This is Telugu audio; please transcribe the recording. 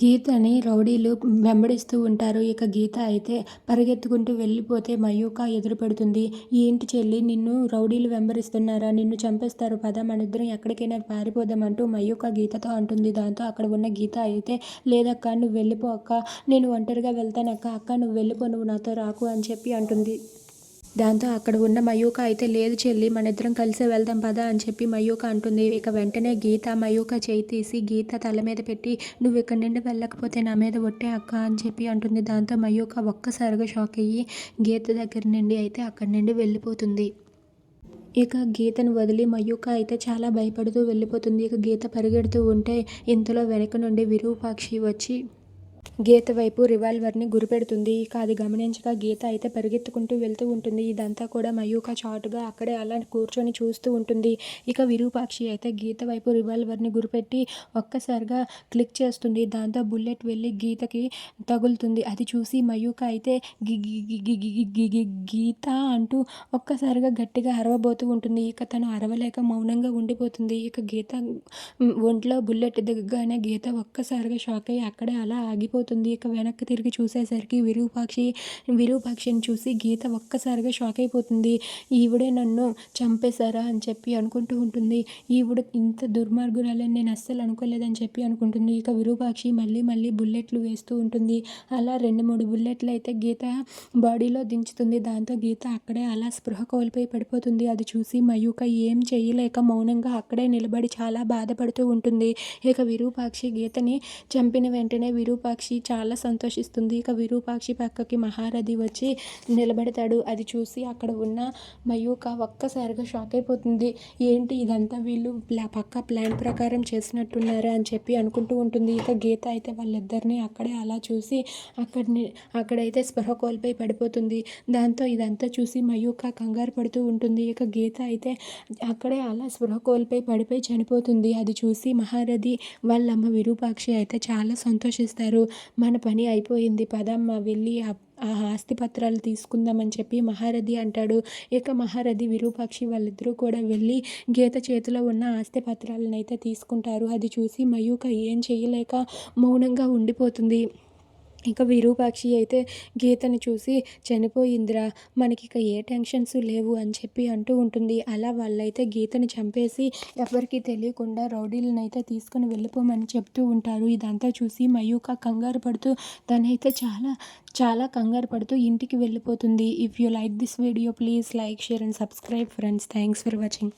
గీతని రౌడీలు వెంబడిస్తూ ఉంటారు. ఇక గీత అయితే పరిగెత్తుకుంటూ వెళ్ళిపోతే మయూక ఎదురు పెడుతుంది. ఏంటి చెల్లి నిన్ను రౌడీలు వెంబడిస్తున్నారా? నిన్ను చంపేస్తారు పద మనిద్దరం ఎక్కడికైనా పారిపోదాం అంటూ మయూక గీతతో అంటుంది. దాంతో అక్కడ ఉన్న గీత అయితే లేదక్క నువ్వు వెళ్ళిపో అక్క నేను ఒంటరిగా వెళ్తానక్క అక్క నువ్వు వెళ్ళిపో నువ్వు నాతో రాకు అని చెప్పి అంటుంది. దాంతో అక్కడ ఉన్న మయూక అయితే లేదు చెల్లి మనిద్దరం కలిసే వెళ్దాం పదా అని చెప్పి మయూక అంటుంది. ఇక వెంటనే గీత మయూక చేయి తీసి గీత తల మీద పెట్టి నువ్వు ఇక్కడి నుండి వెళ్ళకపోతే నా మీద ఒట్టే అక్క అని చెప్పి అంటుంది. దాంతో మయూక ఒక్కసారిగా షాక్ అయ్యి గీత దగ్గర నుండి అయితే అక్కడి నుండి వెళ్ళిపోతుంది. ఇక గీతను వదిలి మయూక అయితే చాలా భయపడుతూ వెళ్ళిపోతుంది. ఇక గీత పరిగెడుతూ ఉంటే ఇంతలో వెనక నుండి విరూపాక్షి వచ్చి గీత వైపు రివాల్వర్ని గురిపెడుతుంది. ఇక అది గమనించక గీత అయితే పరిగెత్తుకుంటూ వెళ్తూ ఉంటుంది. ఇదంతా కూడా మయూక చాటుగా అక్కడే అలా కూర్చొని చూస్తూ ఉంటుంది. ఇక విరూపాక్షి అయితే గీత వైపు రివాల్వర్ని గురిపెట్టి ఒక్కసారిగా క్లిక్ చేస్తుంది. దాంతో బుల్లెట్ వెళ్ళి గీతకి తగులుతుంది. అది చూసి మయూక అయితే గీత అంటూ ఒక్కసారిగా గట్టిగా అరవబోతూ ఉంటుంది. ఇక తను అరవలేక మౌనంగా ఉండిపోతుంది. ఇక గీత ఒంట్లో బుల్లెట్ దిగగానే గీత ఒక్కసారిగా షాక్ అయ్యి అక్కడే అలా ఆగి ఆగిపోతుంది. ఇక వెనక్కి తిరిగి చూసేసరికి విరూపాక్షి విరూపాక్షిని చూసి గీత ఒక్కసారిగా షాక్ అయిపోతుంది. ఈవిడే నన్ను చంపేశారా అని చెప్పి అనుకుంటూ ఉంటుంది. ఈవిడ ఇంత దుర్మార్గురాలని నేను అస్సలు అనుకోలేదని చెప్పి అనుకుంటుంది. ఇక విరూపాక్షి మళ్ళీ మళ్ళీ బుల్లెట్లు వేస్తూ ఉంటుంది. అలా రెండు మూడు బుల్లెట్లు అయితే గీత బాడీలో దించుతుంది. దాంతో గీత అక్కడే అలా స్పృహ కోల్పోయి పడిపోతుంది. అది చూసి మయూక ఏం చేయలేక మౌనంగా అక్కడే నిలబడి చాలా బాధపడుతూ ఉంటుంది. ఇక విరూపాక్షి గీతని చంపిన వెంటనే విరూపాక్షి చాలా సంతోషిస్తుంది. ఇక విరూపాక్షి పక్కకి మహారథి వచ్చి నిలబడతాడు. అది చూసి అక్కడ ఉన్న మయూక ఒక్కసారిగా షాక్ అయిపోతుంది. ఏంటి ఇదంతా వీళ్ళు ప్లా ప్లాన్ ప్రకారం చేసినట్టున్నారా అని చెప్పి అనుకుంటూ ఉంటుంది. ఇక గీత అయితే వాళ్ళిద్దరిని అక్కడే అలా చూసి అక్కడిని అక్కడైతే స్పృహ కోల్పోయి పడిపోతుంది. దాంతో ఇదంతా చూసి మయూక కంగారు పడుతూ ఉంటుంది. ఇక గీత అయితే అక్కడే అలా స్పృహ కోల్పోయి పడిపోయి చనిపోతుంది. అది చూసి మహారథి వాళ్ళమ్మ విరూపాక్షి అయితే చాలా సంతోషిస్తారు. మన పని అయిపోయింది పదమ్మ వెళ్ళి ఆ ఆస్తి పత్రాలు తీసుకుందామని చెప్పి మహారథి అంటాడు. ఇక మహారథి విరూపాక్షి వాళ్ళిద్దరూ కూడా వెళ్ళి గీత చేతిలో ఉన్న ఆస్తి పత్రాలను అయితే తీసుకుంటారు. అది చూసి మయూక ఏం చేయలేక మౌనంగా ఉండిపోతుంది. ఇక విరూపాక్షి అయితే గీతని చూసి చనిపోయిందిరా మనకి ఇక ఏ టెన్షన్స్ లేవు అని చెప్పి అంటూ ఉంటుంది. అలా వాళ్ళైతే గీతని చంపేసి ఎవరికీ తెలియకుండా రౌడీలనైతే తీసుకొని వెళ్ళిపోమని చెప్తూ ఉంటారు. ఇదంతా చూసి మయూక కంగారు పడుతూ తనైతే చాలా చాలా కంగారు పడుతూ ఇంటికి వెళ్ళిపోతుంది. If you like this video please like share and subscribe friends thanks for watching